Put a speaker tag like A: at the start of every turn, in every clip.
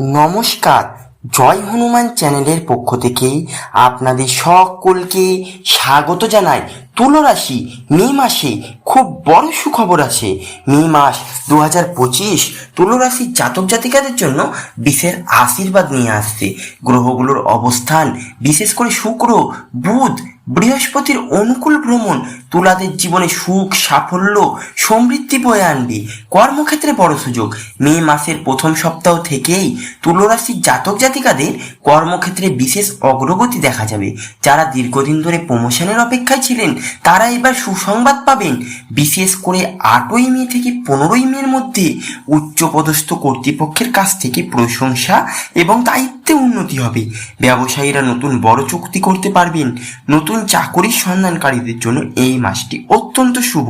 A: নমস্কার, জয় হনুমান চ্যানেলের পক্ষ থেকে আপনাদের সকলকে স্বাগত জানাই। তুলো রাশি মে মাসে খুব বড় সুখবর আছে। মে মাস দু হাজার পঁচিশ তুলো রাশির জাতক জাতিকাদের জন্য বিশেষ আশীর্বাদ নিয়ে আসছে। গ্রহগুলোর অবস্থান, বিশেষ করে শুক্র, বুধ বৃহস্পতির অনুকূল ভ্রমণ, তুলাদের জীবনে সুখ, সাফল্য, সমৃদ্ধি বয়ে আনবে। কর্মক্ষেত্রে বড় সুযোগ। মে মাসের প্রথম সপ্তাহ থেকেই তুলরাশির জাতক জাতিকাদের কর্মক্ষেত্রে বিশেষ অগ্রগতি দেখা যাবে। যারা দীর্ঘদিন ধরে প্রমোশনের অপেক্ষায় ছিলেন, তারা এবার সুসংবাদ পাবেন। বিশেষ করে আটই মে থেকে পনেরোই মের মধ্যে উচ্চপদস্থ কর্তৃপক্ষের কাছ থেকে প্রশংসা এবং দায়িত্বে উন্নতি হবে। ব্যবসায়ীরা নতুন বড় চুক্তি করতে পারবেন। নতুন চাকরির সন্ধানকারীদের জন্য এই মাসটি অত্যন্ত শুভ।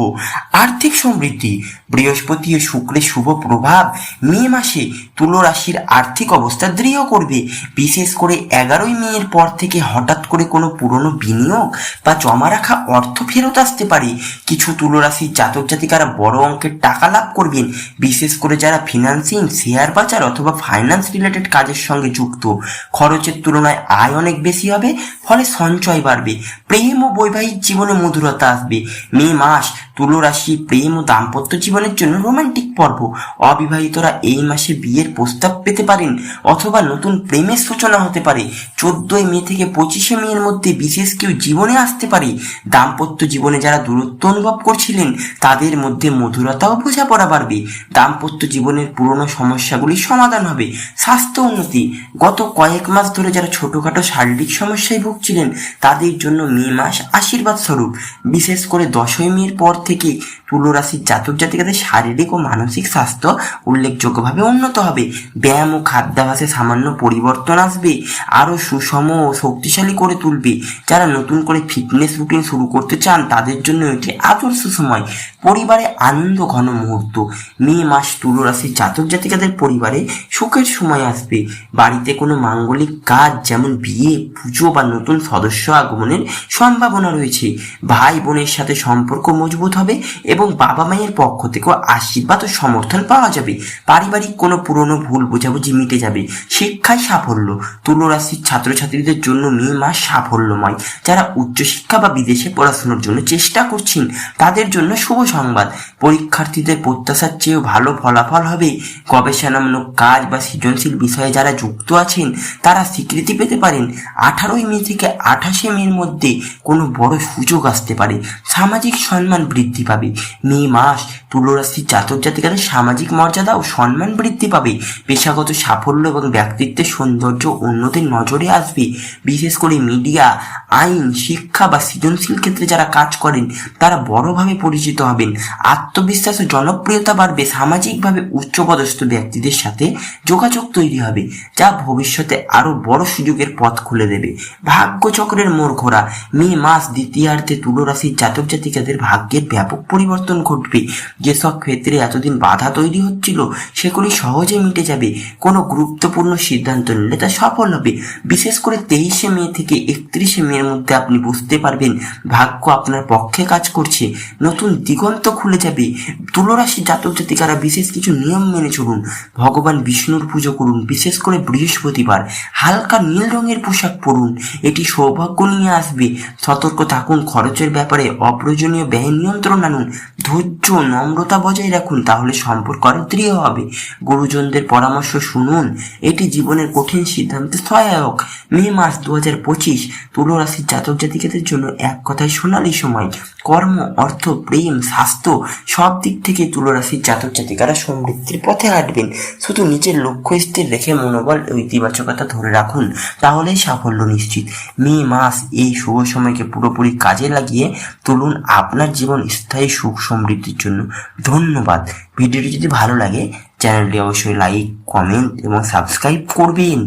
A: আর্থিক সমৃদ্ধি, বৃহস্পতি ও শুক্রের শুভ প্রভাব মে মাসে তুলো রাশির আর্থিক অবস্থা দৃঢ় করবে। বিশেষ করে এগারোই মেয়ের পর থেকে হঠাৎ করে কোনো পুরনো বিনিয়োগ বা জমা রাখা অর্থ ফেরত আসতে পারে। কিছু তুলো রাশির জাতক জাতিকারা বড় অঙ্কের টাকা লাভ করবেন। বিশেষ করে যারা ফিনান্সিং শেয়ার বাজার অথবা ফাইন্যান্স রিলেটেড কাজের সঙ্গে যুক্ত। খরচের তুলনায় আয় অনেক বেশি হবে, ফলে সঞ্চয় বাড়বে। প্রেম ও বৈবাহিক জীবনে মধুরতা আসবে। মে মাস তুলো রাশি প্রেম ও দাম্পত্য জীবনের জন্য রোমান্টিক পর্ব। অবিবাহিতরা এই মাসে বিয়ের প্রস্তাব পেতে পারেন অথবা নতুন প্রেমের সূচনা হতে পারে। চোদ্দই মে থেকে পঁচিশে মের মধ্যে বিশেষ কেউ জীবনে আসতে পারে। দাম্পত্য জীবনে যারা দূরত্ব অনুভব করছিলেন, তাদের মধ্যে মধুরতা ও বোঝাপড়া বাড়বে। দাম্পত্য জীবনের পুরনো সমস্যাগুলির সমাধান হবে। স্বাস্থ্য উন্নতি। গত কয়েক মাস ধরে যারা ছোটখাটো শারীরিক সমস্যায় ভুগছিলেন, তাদের জন্য মে মাস আশীর্বাদ স্বরূপ। বিশেষ করে দশই মের পর থেকে তুলো রাশির জাতক জাতিকাদের শারীরিক ও মানসিক স্বাস্থ্য উল্লেখযোগ্যভাবে উন্নত হবে। ব্যায়াম ও খাদ্যাভাসে সামান্য পরিবর্তন আসবে। আরও সুষম ও শক্তিশালী করে তুলবে। যারা নতুন করে ফিটনেস রুটিন শুরু করতে চান, তাদের জন্য এটি আদর্শ সময় পরিবারে আনন্দ ঘন মুহূর্ত। মে মাস তুলো রাশির জাতক জাতিকাদের পরিবারে সুখের সময় আসবে। বাড়িতে কোনো মাঙ্গলিক কাজ, যেমন বিয়ে, পুজো বা নতুন সদস্য আগমনের সম্ভাবনা রয়েছে। ভাই বোনের সাথে সম্পর্ক মজবুত হবে এবং বাবা মায়ের পক্ষ থেকেও আশীর্বাদ ও সমর্থন পাওয়া যাবে। পারিবারিক কোনো পুরনো ভুল বোঝাবুঝি মিটে যাবে। শিক্ষায় সাফল্য। তুলো রাশির ছাত্রছাত্রীদের জন্য মে মাস সাফল্যময়। যারা উচ্চশিক্ষা বা বিদেশে পড়াশোনার জন্য চেষ্টা করছেন, তাদের জন্য শুভ সংবাদ। পরীক্ষার্থীদের প্রত্যাশার চেয়েও ভালো ফলাফল হবে। গবেষণামূলক কাজ বা সৃজনশীল বিষয়ে যারা যুক্ত আছেন, তারা স্বীকৃতি পেতে পারেন। আঠারোই মে থেকে আঠাশে মের মধ্যে কোনো বড় সুযোগ আসতে পারে। সামাজিক সম্মান বৃদ্ধি পাবে। মে মাস তুলরাশির জাতক জাতিকাদের সামাজিক মর্যাদা ও সম্মান বৃদ্ধি পাবে। পেশাগত সাফল্য এবং ব্যক্তিত্বের সৌন্দর্য অন্যদের নজরে আসবে। বিশেষ করে মিডিয়া, আইন, শিক্ষা বা সৃজনশীল ক্ষেত্রে যারা কাজ করেন, তারা বড়ভাবে পরিচিত হবেন। আত্মবিশ্বাস ও জনপ্রিয়তা বাড়বে। সামাজিকভাবে উচ্চপদস্থ ব্যক্তিদের সাথে যোগাযোগ তৈরি হবে, যা ভবিষ্যতে আরও বড় সুযোগের পথ খুলে দেবে। ভাগ্যচক্রের মোড় ঘোরা। মে মাস দ্বিতীয়ার্ধে তুলরাশির জাতক জাতিকাদের ভাগ্যের ব্যাপক পরিবর্তন ঘটবে। যেসব ক্ষেত্রে এতদিন বাধা তৈরি হচ্ছিল, সেগুলি সহজে মিটে যাবে। কোনো গুরুত্বপূর্ণ সিদ্ধান্ত নিলে তা সফল হবে। বিশেষ করে তেইশে মে থেকে একত্রিশে মের মধ্যে আপনি বুঝতে পারবেন, ভাগ্য আপনার পক্ষে কাজ করছে। নতুন দিগন্ত খুলে যাবে। তুলরাশি জাতক জাতিকারা বিশেষ কিছু নিয়ম মেনে চলুন। ভগবান বিষ্ণুর পুজো করুন, বিশেষ করে বৃহস্পতিবার। হালকা নীল রঙের পোশাক পরুন। এটি সৌভাগ্য নিয়ে আসবে। সতর্ক থাকুন, খরচের ব্যাপারে অপ্রয়োজনীয় ব্যয় নিয়ন্ত্রণ আনুন, ধৈর্য, নম্রতা বজায় রাখুন, তাহলে সম্পর্ক আরও দৃঢ় হবে। গুরুজনদের পরামর্শ শুনুন, এটি জীবনের কঠিন সিদ্ধান্তে সহায়ক। মে মাস দু হাজার পঁচিশ তুলো রাশির জাতক জাতিকাদের জন্য এক কথায় সোনালী সময়। কর্ম, অর্থ, প্রেম, স্বাস্থ্য, সব দিক থেকে তুলো রাশির জাতক জাতিকারা সমৃদ্ধির পথে হাঁটবেন। শুধু নিজের লক্ষ্য স্থির রেখে মনোবল ইতিবাচকতা ধরে রাখুন, তাহলেই সাফল্য নিশ্চিত। মে মাস এই শুভ সময়কে পুরোপুরি কাজে লাগিয়ে তুলুন আপনার জীবন স্থায়ী সুখ সমৃদ্ধির জন্য। ধন্যবাদ। ভিডিওটি যদি ভালো লাগে, চ্যানেলটি অবশ্যই লাইক কমেন্ট এবং সাবস্ক্রাইব করবেন।